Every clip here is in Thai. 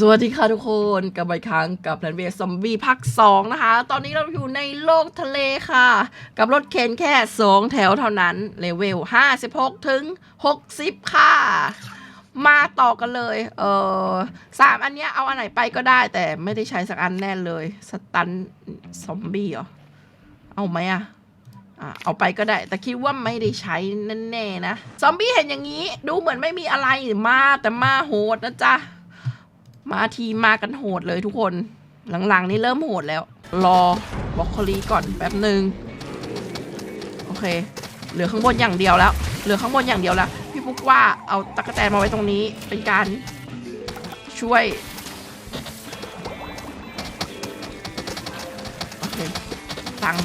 สวัสดีค่ะทุกคนกลับมาอีกครั้งกับแพลนเวซอมบี้ภาค2นะคะ ตอนนี้เราอยู่ในโลกทะเลค่ะ กับรถเข็นแค่ 2 แถวเท่านั้นเลเวล 56 ถึง 60 ค่ะ มาต่อกันเลย เออสามอันเนี้ยเอาอันไหนไปก็ได้ แต่ไม่ได้ใช้สักอันแน่เลย สตันซอมบี้เหรอ เอาไหมอะอะเอาไปก็ได้ แต่คิดว่าไม่ได้ใช้แน่ๆนะ ซอมบี้เห็นอย่างนี้ ดูเหมือนไม่มีอะไรมาแต่มาโหดนะจ๊ะ มาทีมากันโหดเลยทุกคน หลังๆ นี่เริ่มโหดแล้ว รอบล็อกโคลีก่อนแป๊บหนึ่งโอเค เหลือข้างบนอย่างเดียวแล้ว เหลือข้างบนอย่างเดียวแล้ว พี่ปุ๊กว่าเอาตะกแตนมาไว้ตรงนี้ เป็นการช่วยโอเคตัง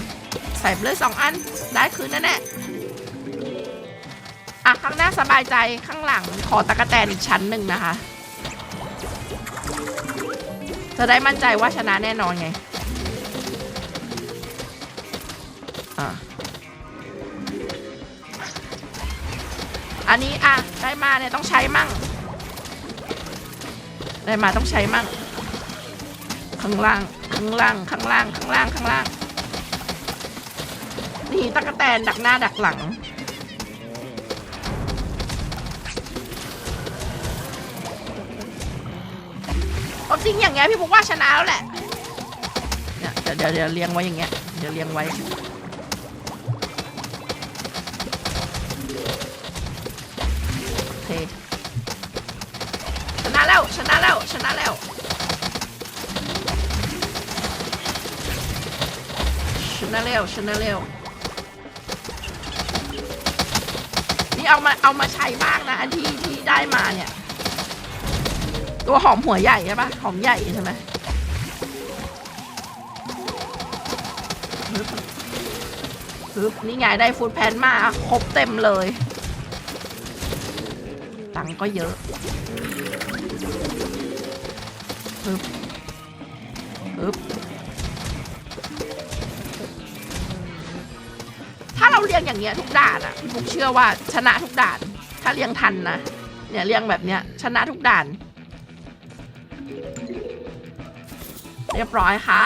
ใส่ไปเลยสองอัน ได้คืนแน่ๆอะข้างหน้าสบายใจข้างหลังขอตะกแตนอีกชั้นหนึ่งนะคะ จะได้มั่นใจว่าชนะแน่นอนไงอะอันนี้อะได้มาเนี่ยต้องใช้มั่ง ได้มาต้องใช้มั่ง ข้างล่าง ข้างล่าง ข้างล่าง ข้างล่าง ข้างล่าง นี่ตะกแตนดักหน้าดักหลัง เอาจริงอย่างเงี้ยพี่ปุ๊กว่าชนะแล้วแหละเนี่ยเดี๋ยวเดี๋ยวเดี๋ยวเลี้ยงไว้อย่างเงี้ยเดี๋ยวเลี้ยงไว้โอเคชนะแล้วชนะแล้วชนะแล้วชนะแล้วชนะแล้วนี่เอามาเอามาใช้บ้างนะอันที่ที่ได้มาเนี่ย ตัวหอมหัวใหญ่ใช่ปะหอมใหญ่ใช่ไหมฮึบนี่ไงได้ฟูดแพนมาครบเต็มเลย ตังก็เยอะฮึบฮึบถ้าเราเรียงอย่างเงี้ยทุกด่านอะพี่ฟุกเชื่อว่าชนะทุกด่าน ถ้าเรียงทันนะเนี่ยเรียงแบบเนี้ยชนะทุกด่าน เรียบร้อยค่ะ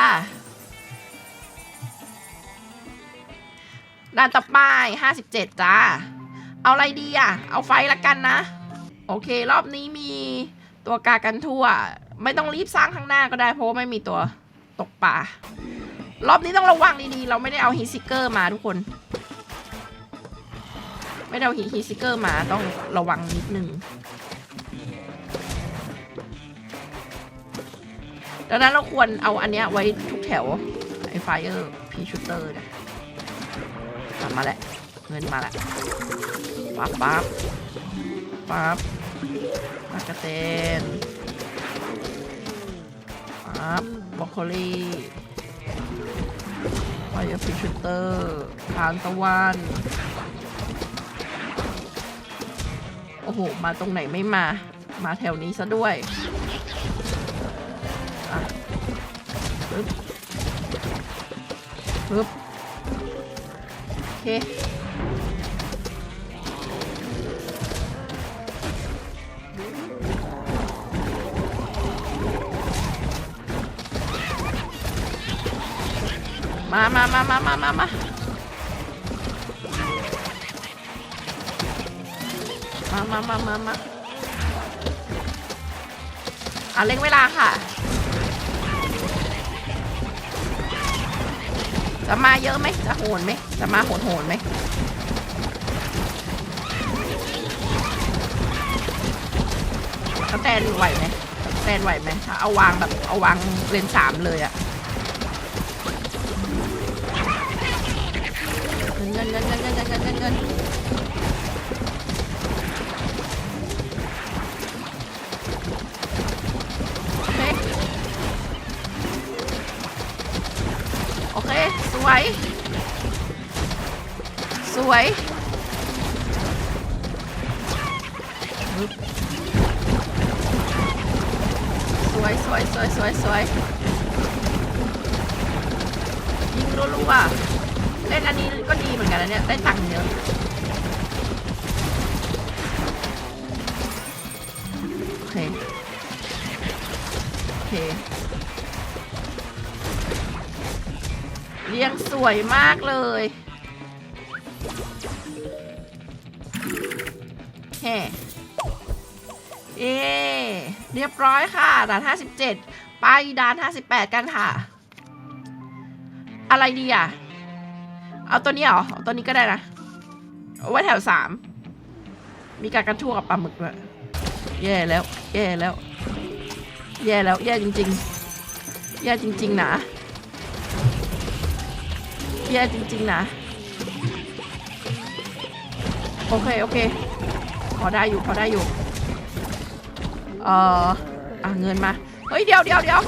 ด่านต่อไปห้าสิบเจ็ดจ้า เอาอะไรดีอะ เอาไฟละกันนะ โอเค รอบนี้มีตัวกากันทั่ว ไม่ต้องรีบสร้างข้างหน้าก็ได้เพราะว่าไม่มีตัวตกปลารอบนี้ต้องระวังดีๆ เราไม่ได้เอาฮีซิเกอร์มาทุกคน ไม่ได้เอาฮีซิเกอร์มาต้องระวังนิดนึง ดังนั้นเราควรเอาอันเนี้ยไว้ทุกแถว ไอ้ไฟเออร์พีชูเตอร์เนี่ยกลับมาแล้วเงินมาแล้วปั๊บปั๊บปั๊บมากระเตนปั๊บบรอกโคลีไฟเออร์พีชูเตอร์ทานตะวันโอ้โห มาตรงไหนไม่มา มาแถวนี้ซะด้วย ปึ๊บโอเคมามามามามามามามามามามามาอะเร่งเวลาค่ะ จะมาเยอะไหมจะโหนไหมจะมาโหนโหนไหมสแตนไหวไหมสแตนไหวไหมถ้าเอาวางแบบเอาวางเลนสามเลยอะเงินเงินเงินเงินเงินเงินเงิน ยิงรัวๆเล่นอันนี้ก็ดีเหมือนกันนะเนี่ยได้ตังค์เยอะโอเคเคเรียงสวยมากเลยแฮ่เอเรียบร้อยค่ะด่าน 57 ไปด่าน 58 กันค่ะ อะไรดีอะ เอาตัวนี้เหรอเอาตัวนี้ก็ได้นะเอาไว้แถวสาม มีการกระทั่วกับปลาหมึกด้วยแย่แล้ว แย่แล้ว แย่แล้ว แย่จริง ๆ แย่จริง ๆ นะ แย่จริง ๆ นะ โอเค โอเค พอได้อยู่ พอได้อยู่ เอ่อ อะ เงินมา เฮ้ย เดี๋ยวเดี๋ยวเดี๋ยว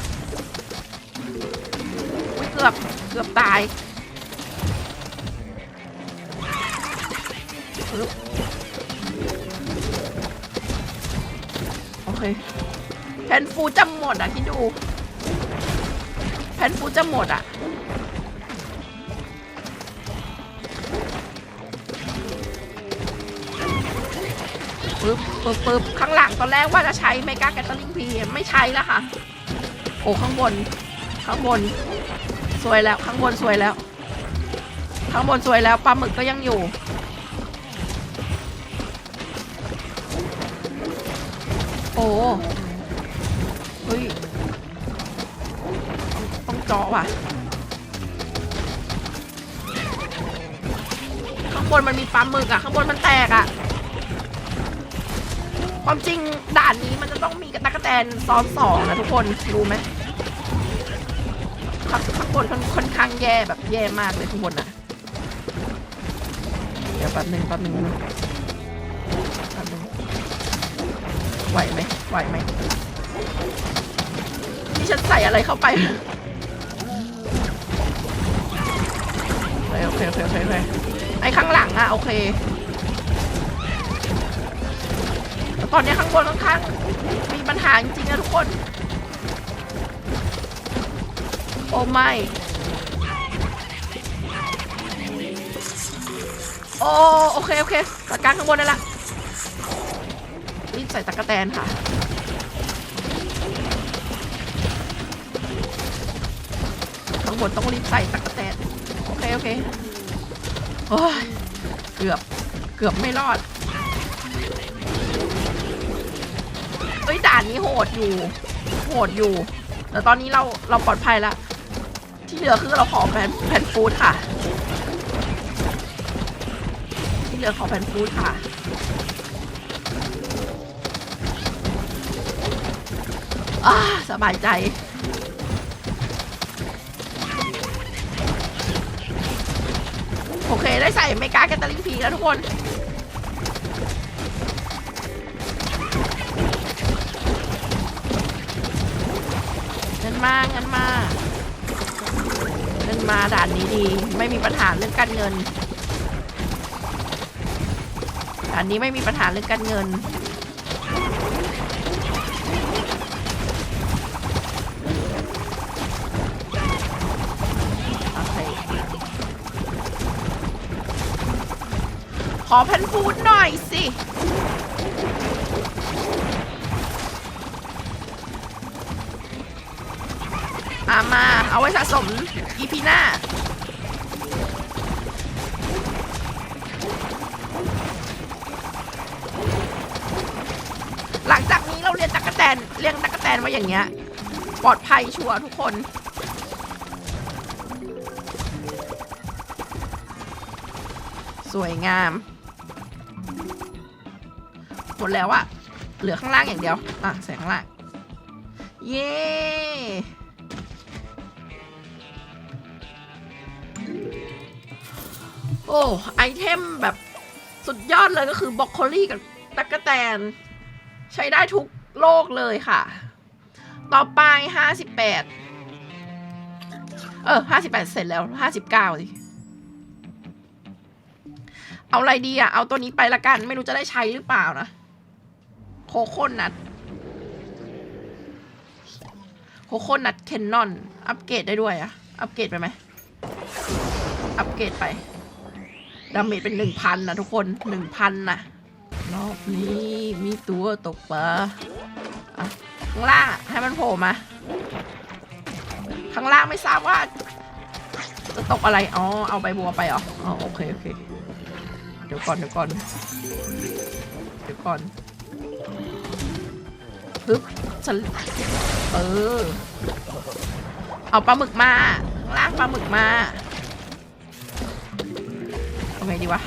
เกือบ กือบตายโอเคแผ่นฟูจะหมดอะคิดดูแผ่นฟูจะหมดอะปึ๊บปึ๊บปึ๊บข้างหลังตอนแรกว่าจะใช้เมกาแกตเตอร์ลิงพีไม่ใช้แล้วค่ะ โอ้ข้างบน ข้างบน สวยแล้วข้างบนสวยแล้ว ข้างบนสวยแล้วปลาหมึกก็ยังอยู่โอ้เฮ้ยต้องเจาะว่ะ ข้างบนมันมีปลาหมึกอะข้างบนมันแตกอะความจริงด่านนี้มันจะต้องมีกระตากกะแตนซ้อนสองนะทุกคน รู้ไหม ข้างข้างบนค่อนค่อนข้างแย่แบบแย่มากเลยข้างบนอะ เดี๋ยวแป๊บหนึ่งแป๊บหนึ่งแป๊บหนึ่งไหวไหมไหวไหมนี่ฉันใส่อะไรเข้าไปโอเคโอเคโอเคโอเคไอ้ข้างหลังอะโอเคแต่ตอนนี้ข้างบนค่อนข้างมีปัญหาจริงๆนะทุกคน โอ้ไม่ โอ้โอเค โอเคจัดการข้างบนได้ละรีบใส่ตะกะแตนค่ะ ข้างบนต้องรีบใส่ตะกะแตน โอเค โอเคโอ้ยเกือบ เกือบไม่รอดเฮ้ยด่านนี้โหดอยู่ โหดอยู่ แต่ตอนนี้เราเราปลอดภัยแล้ว ที่เหลือคือเราขอแผ่นแผ่นฟูดค่ะ ที่เหลือขอแผ่นฟูดค่ะสบายใจโอเค ได้ใส่เมกาแกตาลิงพีแล้วทุกคน เงินมาเงินมา เงินมาด่านนี้ดี ไม่มีปัญหาเรื่องการเงินด่านนี้ไม่มีปัญหาเรื่องการเงิน ขอพันฟูดหน่อยสิ อามาเอาไว้สะสม EP หน้าหลังจากนี้เราเรียนตักกะแตนเลี้ยงตักกะแตนไว้อย่างเงี้ย ปลอดภัยชัวร์ทุกคนสวยงาม หมดแล้วอะเหลือข้างล่างอย่างเดียว อะ ใส่ข้างล่าง เย้ โอ้ไอเทมแบบสุดยอดเลยก็คือบรอกโคลี่กับตั๊กแตน ใช้ได้ทุกโลกเลยค่ะ ต่อไปห้าสิบแปดเออห้าสิบแปดเสร็จแล้วห้าสิบเก้าสิเอาอะไรดีอะเอาตัวนี้ไปละกัน ไม่รู้จะได้ใช้หรือเปล่านะ โคโค่นัทโคโค่นัทเคนนอน อัปเกรดได้ด้วยอะอัปเกรดไปไหม อัปเกรดไป ดาเมจเป็นหนึ่งพันนะทุกคนหนึ่งพันนะรอบนี้มีตัวตกปลาข้างล่างให้มันโผล่มา ข้างล่างไม่ทราบว่า จะตกอะไร อ๋อ เอาใบบัวไปเหรอ อ๋อ โอเค โอเค เดี๋ยวก่อน เดี๋ยวก่อน เดี๋ยวก่อนฮึบฉันเออ เอาปลาหมึกมา ข้างล่างปลาหมึกมา เอาไงดีวะ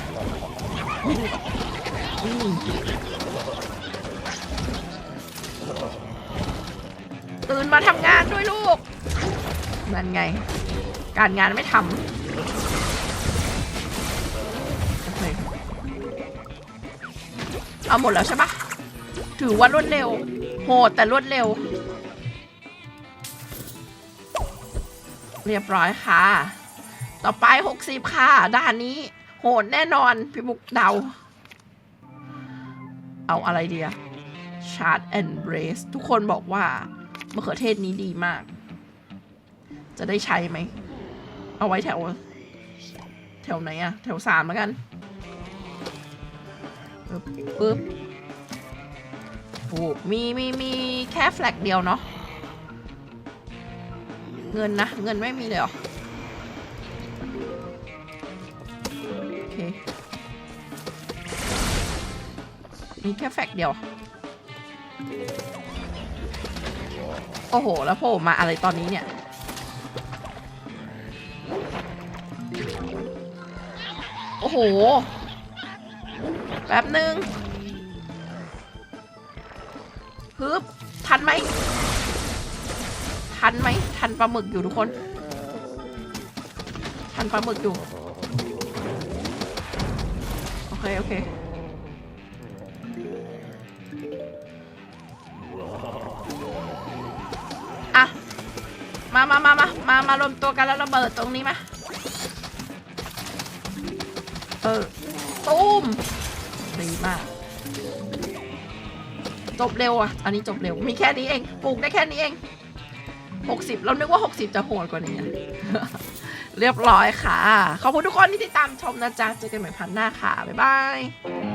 ตื่นมาทำงานด้วยลูก นั่นไง การงานไม่ทำเคเอาหมดแล้วใช่ปะถือว่ารวดเร็ว โหดแต่รวดเร็ว เรียบร้อยค่ะ ต่อไป 60 ค่ะ ด้านนี้ โหดแน่นอน พี่มุกเดา เอาอะไรดีอะ Chart and Brace ทุกคนบอกว่ามะเขือเทศนี้ดีมาก จะได้ใช้ไหม เอาไว้แถว แถวไหนอะแถวสามแล้วกันปึ๊บปึ๊บโอ้มีมีมีแค่แฟลกเดียวเนาะ เงินนะ เงินไม่มีเลยเหรอ มีแค่แฟกเดียว โอ้โห แล้วโผล่มาอะไรตอนนี้เนี่ย โอ้โห แป๊บหนึ่งฮึบทันไหม ทันไหม ทันปลาหมึกอยู่ทุกคน ทันปลาหมึกอยู่ โอเค โอเคามามามามามารวมตัวกันแล้วระเบิดตรงนี้มาเออตูมดีมาก จบเร็วอะ อันนี้จบเร็ว มีแค่นี้เอง ปลูกได้แค่นี้เอง60เรานึกว่า60จะโหดกว่านี้ เรียบร้อยค่ะ ขอบคุณทุกคนที่ติดตามชมนะจ๊ะ เจอกันใหม่พันหน้าค่ะ บ๊ายบาย